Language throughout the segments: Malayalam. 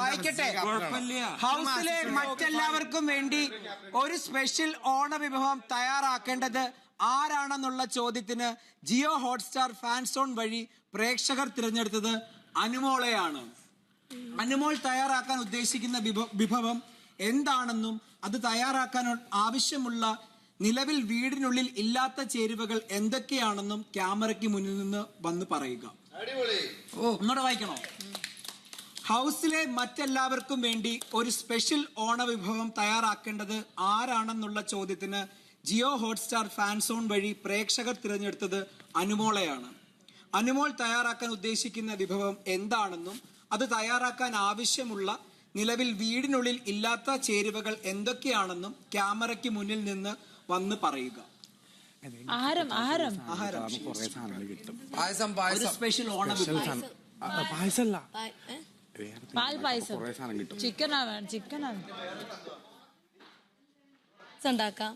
വായിക്കട്ടെ. ഹൗസിലെ മറ്റെല്ലാവർക്കും വേണ്ടി ഒരു സ്പെഷ്യൽ ഓണ വിഭവം തയ്യാറാക്കേണ്ടത് ആരാണെന്നുള്ള ചോദ്യത്തിന് ജിയോ ഹോട്ട്സ്റ്റാർ ഫാൻസോൺ വഴി പ്രേക്ഷകർ തിരഞ്ഞെടുത്തത് അനുമോളെയാണ്. അനുമോൾ തയ്യാറാക്കാൻ ഉദ്ദേശിക്കുന്ന വിഭവം എന്താണെന്നും അത് തയ്യാറാക്കാൻ ആവശ്യമുള്ള നിലവിൽ വീടിനുള്ളിൽ ഇല്ലാത്ത ചേരുവകൾ എന്തൊക്കെയാണെന്നും ക്യാമറയ്ക്ക് മുന്നിൽ നിന്ന് വന്ന് പറയുക. ഓ ഒന്നുകൂടെ വായിക്കണോ? ഹൗസിലെ മറ്റെല്ലാവർക്കും വേണ്ടി ഒരു സ്പെഷ്യൽ ഓണ വിഭവം തയ്യാറാക്കേണ്ടത് ആരാണെന്നുള്ള ചോദ്യത്തിന് ജിയോ ഹോട്ട്സ്റ്റാർ ഫാൻസോൺ വഴി പ്രേക്ഷകർ തിരഞ്ഞെടുത്തത് അനുമോളയാണ്. അനുമോൾ തയ്യാറാക്കാൻ ഉദ്ദേശിക്കുന്ന വിഭവം എന്താണെന്നും അത് തയ്യാറാക്കാൻ ആവശ്യമുള്ള നിലവിൽ വീടിനുള്ളിൽ ഇല്ലാത്ത ചേരുവകൾ എന്തൊക്കെയാണെന്നും ക്യാമറയ്ക്ക് മുന്നിൽ നിന്ന് വന്ന് പറയുക. ആഹാരം ആഹാരം. ആഹാരം. കുറെ സാധനങ്ങൾ കിട്ടും. പായസം ഒരു പായസം. സ്പെഷ്യൽ ഓണം പായസല്ല ചിക്കനാ വേണം ചിക്കനാ ഉണ്ടാക്കാം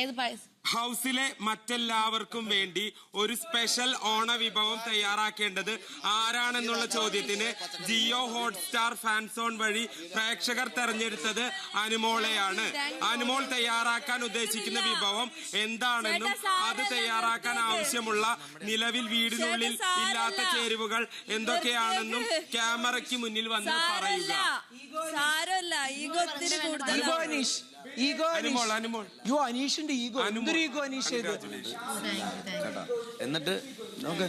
ഏത് പായസം? ഹൗസിലെ മറ്റെല്ലാവർക്കും വേണ്ടി ഒരു സ്പെഷ്യൽ ഓണ വിഭവം തയ്യാറാക്കേണ്ടത് ആരാണെന്നുള്ള ചോദ്യത്തിന് ജിയോ ഹോട്ട്സ്റ്റാർ ഫാൻസോൺ വഴി പ്രേക്ഷകർ തെരഞ്ഞെടുത്തത് അനുമോളെയാണ്. അനുമോൾ തയ്യാറാക്കാൻ ഉദ്ദേശിക്കുന്ന വിഭവം എന്താണെന്നും അത് തയ്യാറാക്കാൻ ആവശ്യമുള്ള നിലവിൽ വീടിനുള്ളിൽ ഇല്ലാത്ത ചേരുവകൾ എന്തൊക്കെയാണെന്നും ക്യാമറയ്ക്ക് മുന്നിൽ വന്ന് പറയുക. സാരമല്ല. ഒത്തിരി ഈഗോ യോ അനീഷിന്റെ ഈഗോ. എന്തൊരു ഈഗോ അനീഷ് എന്നിട്ട് നോക്ക്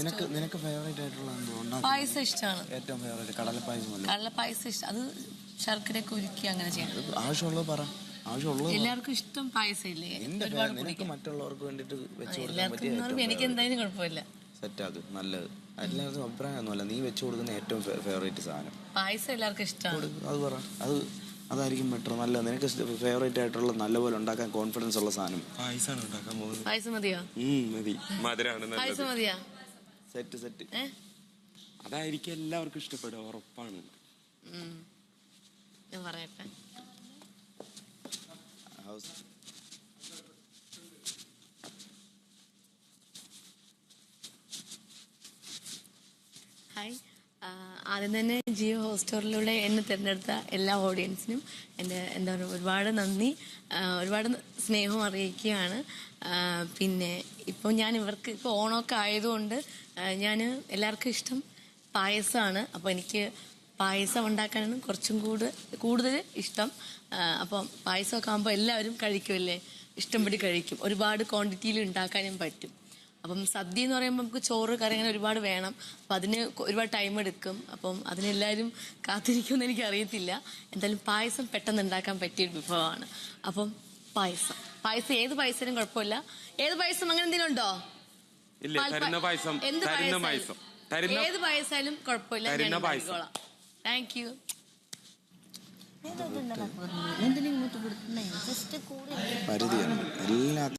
നിനക്ക് നിനക്ക് ഫേവറേറ്റ് ആയിട്ടുള്ള എന്തോ ഉണ്ടാക്കും പായസം ഇഷ്ടമാണ് ഏറ്റവും ഫേവറേറ്റ് കടലപ്പായസം അല്ലേ കടല പായസം ഇഷ്ടം. അത് ശർക്കരയൊക്കെ ഉരുക്കി അങ്ങനെ ചെയ്യണം ആവശ്യമുള്ളത് പറ. എല്ലാവർക്കും ഇഷ്ടം പായസം ഇല്ലേ? ഒരുപാട് നിനക്ക് കുടിക്കും. മറ്റുള്ളവർക്ക് വേണ്ടിട്ട് വെച്ച് എനിക്ക് എന്തായാലും കുഴപ്പമില്ല. സെറ്റ് ആക്ക് നല്ലത്. എല്ലാവർക്കും അഭിപ്രായമൊന്നുമല്ല. നീ വെച്ചു കൊടുക്കുന്ന ഏറ്റവും ഫേവറേറ്റ് സാധനം. പായസം എല്ലാവർക്കും ഇഷ്ടമാണ് കൊടുക്ക്, അത് പറ. അത് അതായിരിക്കും ബെറ്റർ നല്ല നിനക്ക് ഫേവറേറ്റ് ആയിട്ടുള്ള നല്ലപോലെ ഉണ്ടാക്കാൻ കോൺഫിഡൻസ് ഉള്ള സാധനം. മതിയോ? ഉം, മതി. നല്ലത്. പായസം മതിയാ? സെറ്റ് സെറ്റ് ഏ? അതായിരിക്കും എല്ലാവർക്കും ഇഷ്ടപ്പെടുക ഉറപ്പാണ്. ഉം. ഞാൻ പറയട്ടെ. ഹൗസ് ഹായ് ആദ്യം തന്നെ ജിയോ ഹോസ്റ്ററിലൂടെ എന്നെ തിരഞ്ഞെടുത്ത എല്ലാ ഓഡിയൻസിനും എന്റെ എന്താ പറയുക ഒരുപാട് നന്ദി. ഒരുപാട് സ്നേഹം അറിയിക്കുകയാണ്. പിന്നെ ഇപ്പോൾ ഞാൻ ഇവർക്ക് ഇപ്പോൾ ഓണമൊക്കെ ആയതുകൊണ്ട് ഞാൻ എല്ലാവർക്കും ഇഷ്ടം പായസമാണ്. അപ്പോൾ എനിക്ക് പായസം ഉണ്ടാക്കാനാണ് കുറച്ചും കൂട് കൂടുതൽ ഇഷ്ടം. അപ്പം പായസമൊക്കെ ആകുമ്പോൾ എല്ലാവരും കഴിക്കുമല്ലേ? ഇഷ്ടംപടി കഴിക്കും. ഒരുപാട് ക്വാണ്ടിറ്റിയിൽ ഉണ്ടാക്കാനും പറ്റും. അപ്പം സദ്യ എന്ന് പറയുമ്പോൾ നമുക്ക് ചോറ് കറി അങ്ങനെ ഒരുപാട് വേണം. അപ്പം അതിന് ഒരുപാട് ടൈം എടുക്കും. അപ്പം അതിനെല്ലാവരും കാത്തിരിക്കുമെന്ന് എനിക്ക് അറിയത്തില്ല. എന്തായാലും പായസം പെട്ടെന്ന് ഉണ്ടാക്കാൻ പറ്റിയ ഒരു വിഭവമാണ്. അപ്പം പായസം. പായസം ഏത് പായസത്തിനും കുഴപ്പമില്ല. ഏത് പായസം? അങ്ങനെ എന്തെങ്കിലും ഉണ്ടോ? ഇല്ല പാൽപ്പാ- തരുന്ന പായസം എന്ത് തരുന്ന പായസം. ഏത് പായസായാലും കുഴപ്പമില്ല. താങ്ക് യു പരിധിയാണ്. എല്ലാ